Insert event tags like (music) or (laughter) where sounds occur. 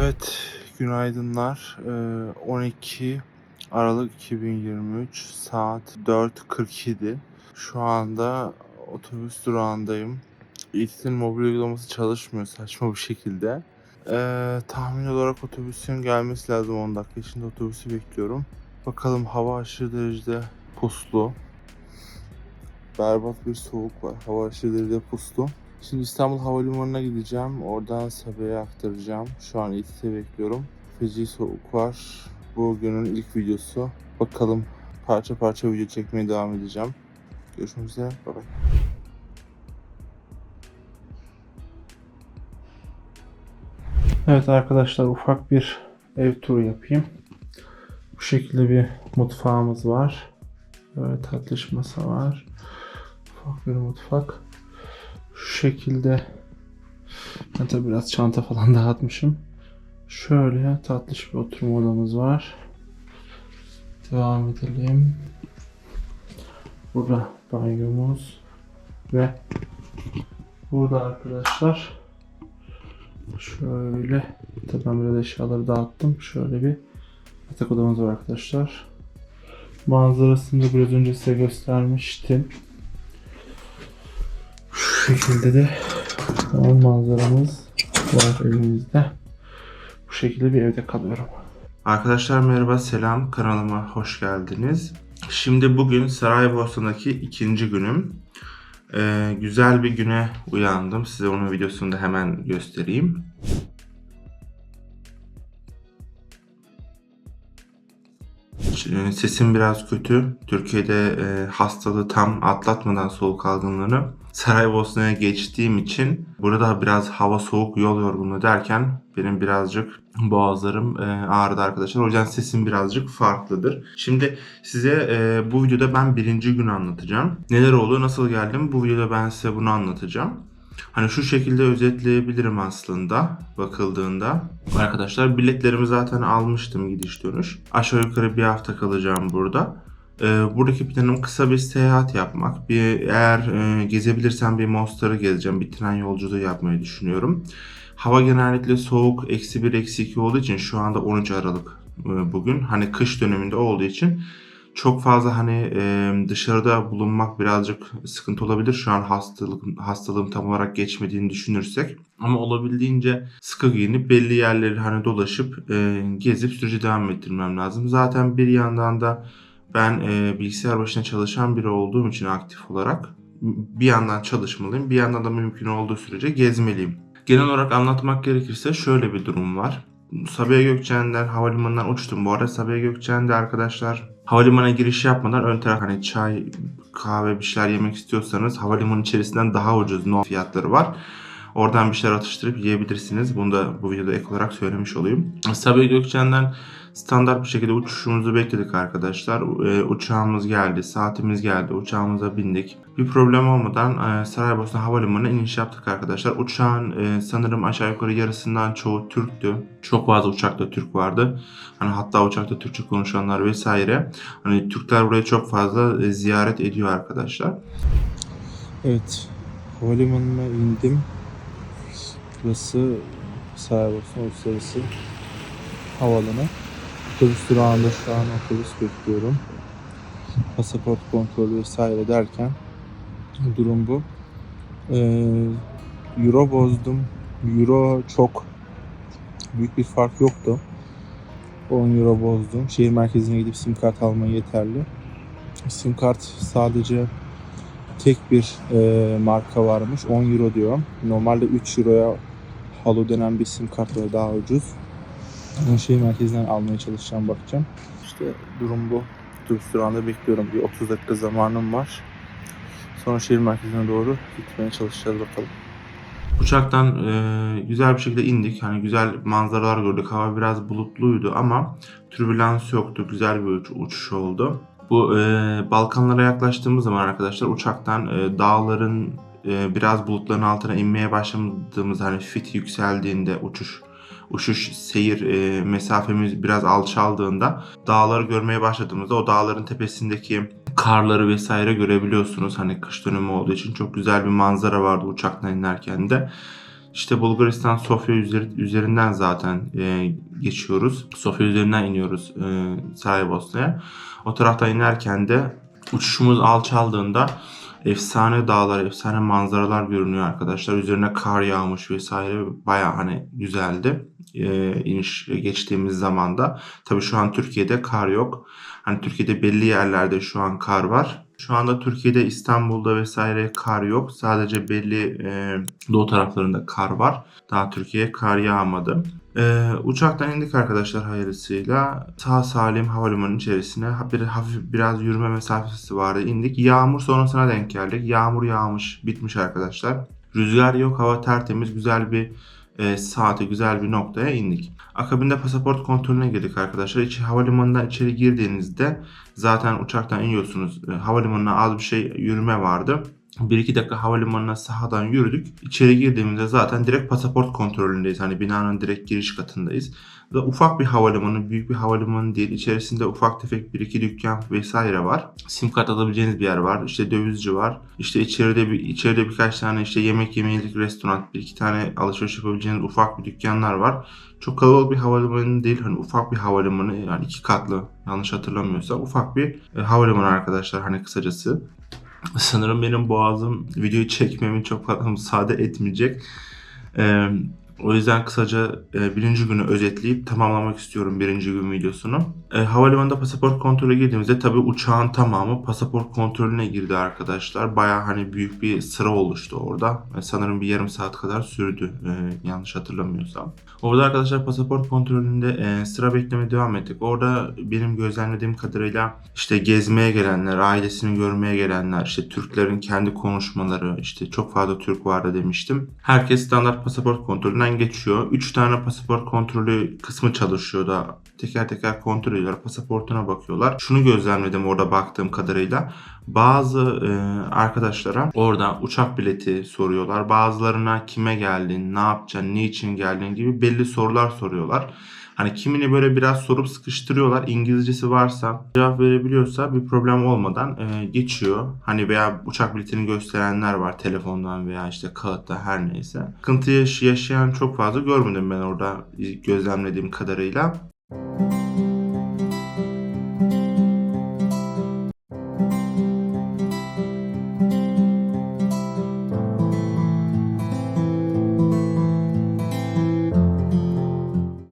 Evet, günaydınlar. Ee, 12 Aralık 2023 saat 4.47. Şu anda otobüs durağındayım. İT'nin mobil uygulaması çalışmıyor saçma bir şekilde. Ee, tahmin olarak otobüsün gelmesi lazım 10 dakika içinde otobüsü bekliyorum. Bakalım hava aşırı derecede puslu. Berbat bir soğuk var. Hava aşırı derecede puslu. Şimdi İstanbul Havalimanı'na gideceğim. Oradan Sabiha'ya aktaracağım. Şu an İTT bekliyorum. Feci soğuk var. Bugünün ilk videosu. Bakalım parça parça video çekmeye devam edeceğim. Görüşmek üzere. Bye bye. Evet arkadaşlar ufak bir ev turu yapayım. Bu şekilde bir mutfağımız var. Böyle tatlış masa var. Ufak bir mutfak. Şu şekilde ben tabi biraz çanta falan (laughs) dağıtmışım. Şöyle tatlış bir oturma odamız var. Devam edelim. Burada banyomuz ve burada arkadaşlar şöyle tabi ben biraz eşyaları dağıttım. Şöyle bir yatak odamız var arkadaşlar. Manzarasını da biraz önce size göstermiştim. Şu şekilde de tamam manzaramız var elimizde. Bu şekilde bir evde kalıyorum. Arkadaşlar merhaba selam kanalıma hoş geldiniz. Şimdi bugün Saraybosna'daki ikinci günüm. Ee, güzel bir güne uyandım. Size onun videosunu da hemen göstereyim. Sesim biraz kötü. Türkiye'de e, hastalığı tam atlatmadan soğuk algınlığını Saraybosna'ya geçtiğim için burada biraz hava soğuk yol yorgunluğu derken benim birazcık boğazlarım e, ağrıdı arkadaşlar. O yüzden sesim birazcık farklıdır. Şimdi size e, bu videoda ben birinci günü anlatacağım. Neler oldu, nasıl geldim bu videoda ben size bunu anlatacağım. Hani şu şekilde özetleyebilirim aslında bakıldığında. Arkadaşlar biletlerimi zaten almıştım gidiş dönüş. Aşağı yukarı bir hafta kalacağım burada. Ee, buradaki planım kısa bir seyahat yapmak. Bir eğer e, gezebilirsem bir Mostar'ı gezeceğim. Bir tren yolculuğu yapmayı düşünüyorum. Hava genellikle soğuk, eksi 1, eksi 2 olduğu için şu anda 13 Aralık e, bugün. Hani kış döneminde olduğu için çok fazla hani e, dışarıda bulunmak birazcık sıkıntı olabilir. Şu an hastalık hastalığım tam olarak geçmediğini düşünürsek. Ama olabildiğince sıkı giyinip belli yerleri hani dolaşıp gezip süreci devam ettirmem lazım. Zaten bir yandan da ben e, bilgisayar başına çalışan biri olduğum için aktif olarak bir yandan çalışmalıyım, bir yandan da mümkün olduğu sürece gezmeliyim. Genel olarak anlatmak gerekirse şöyle bir durum var. Sabiha Gökçen'den havalimanından uçtum. Bu arada Sabiha Gökçen'de arkadaşlar havalimanına giriş yapmadan ön taraf hani çay, kahve bir şeyler yemek istiyorsanız havalimanı içerisinden daha ucuz no fiyatları var. Oradan bir şeyler atıştırıp yiyebilirsiniz. Bunu da bu videoda ek olarak söylemiş olayım. Sabiha Gökçen'den standart bir şekilde uçuşumuzu bekledik arkadaşlar. E, uçağımız geldi, saatimiz geldi, uçağımıza bindik. Bir problem olmadan e, Saraybosna Havalimanı'na iniş yaptık arkadaşlar. Uçağın e, sanırım aşağı yukarı yarısından çoğu Türktü. Çok fazla uçakta Türk vardı. Hani hatta uçakta Türkçe konuşanlar vesaire. Hani Türkler buraya çok fazla e, ziyaret ediyor arkadaşlar. Evet, havalimanına indim. Burası Saraybosna Uluslararası Havalanı. Otobüs durağında şu an otobüs bekliyorum. Pasaport kontrolü vesaire derken durum bu. Ee, Euro bozdum. Euro çok büyük bir fark yoktu. 10 euro bozdum. Şehir merkezine gidip sim kart almaya yeterli. Sim kart sadece tek bir e, marka varmış. 10 euro diyor. Normalde 3 euroya Halo denen bir sim kart var daha ucuz. Bunu şehir merkezinden almaya çalışacağım bakacağım. İşte durum bu. Otobüs durağında bekliyorum. Bir 30 dakika zamanım var. Sonra şehir merkezine doğru gitmeye çalışacağız bakalım. Uçaktan e, güzel bir şekilde indik. Hani güzel manzaralar gördük. Hava biraz bulutluydu ama türbülans yoktu. Güzel bir uç- uçuş oldu. Bu e, Balkanlara yaklaştığımız zaman arkadaşlar uçaktan e, dağların e, biraz bulutların altına inmeye başladığımız hani fit yükseldiğinde uçuş uçuş seyir e, mesafemiz biraz alçaldığında dağları görmeye başladığımızda o dağların tepesindeki karları vesaire görebiliyorsunuz. Hani kış dönemi olduğu için çok güzel bir manzara vardı uçaktan inerken de. İşte Bulgaristan Sofya üzeri- üzerinden zaten e, geçiyoruz. Sofya üzerinden iniyoruz e, Saraybosna'ya. O taraftan inerken de uçuşumuz alçaldığında efsane dağlar, efsane manzaralar görünüyor arkadaşlar. Üzerine kar yağmış vesaire baya hani güzeldi. E, iniş geçtiğimiz zamanda. Tabii şu an Türkiye'de kar yok. Hani Türkiye'de belli yerlerde şu an kar var. Şu anda Türkiye'de İstanbul'da vesaire kar yok. Sadece belli e, doğu taraflarında kar var. Daha Türkiye'ye kar yağmadı. E, uçaktan indik arkadaşlar hayırlısıyla. Sağ salim havalimanının içerisine bir hafif biraz yürüme mesafesi vardı. İndik. Yağmur sonrasına denk geldik. Yağmur yağmış, bitmiş arkadaşlar. Rüzgar yok, hava tertemiz, güzel bir e, saate, güzel bir noktaya indik. Akabinde pasaport kontrolüne girdik arkadaşlar. İçi, havalimanından içeri girdiğinizde zaten uçaktan iniyorsunuz. E, havalimanına az bir şey yürüme vardı. 1-2 dakika havalimanına sahadan yürüdük. İçeri girdiğimizde zaten direkt pasaport kontrolündeyiz. Hani binanın direkt giriş katındayız. Da ufak bir havalimanı, büyük bir havalimanı değil. İçerisinde ufak tefek bir iki dükkan vesaire var. Sim kart alabileceğiniz bir yer var. İşte dövizci var. İşte içeride bir içeride birkaç tane işte yemek yemeyelik restoran, bir iki tane alışveriş yapabileceğiniz ufak bir dükkanlar var. Çok kalabalık bir havalimanı değil. Hani ufak bir havalimanı yani iki katlı yanlış hatırlamıyorsam ufak bir e, havalimanı arkadaşlar hani kısacası. Sanırım benim boğazım videoyu çekmemi çok fazla müsaade etmeyecek. Ee, o yüzden kısaca e, birinci günü özetleyip tamamlamak istiyorum birinci gün videosunu. E, havalimanında pasaport kontrolü girdiğimizde tabii uçağın tamamı pasaport kontrolüne girdi arkadaşlar. Baya hani büyük bir sıra oluştu orada. E, sanırım bir yarım saat kadar sürdü e, yanlış hatırlamıyorsam. Orada arkadaşlar pasaport kontrolünde e, sıra beklemeye devam ettik. Orada benim gözlemlediğim kadarıyla işte gezmeye gelenler, ailesini görmeye gelenler, işte Türklerin kendi konuşmaları, işte çok fazla Türk vardı demiştim. Herkes standart pasaport kontrolünden geçiyor. 3 tane pasaport kontrolü kısmı çalışıyor da teker teker kontrol ediyorlar. Pasaportuna bakıyorlar. Şunu gözlemledim orada baktığım kadarıyla. Bazı e, arkadaşlara orada uçak bileti soruyorlar. Bazılarına kime geldin, ne yapacaksın, niçin geldin gibi belli sorular soruyorlar. Hani kimini böyle biraz sorup sıkıştırıyorlar. İngilizcesi varsa, cevap verebiliyorsa bir problem olmadan e, geçiyor. Hani veya uçak biletini gösterenler var telefondan veya işte kağıtta her neyse. Sıkıntı yaş- yaşayan çok fazla görmedim ben orada gözlemlediğim kadarıyla.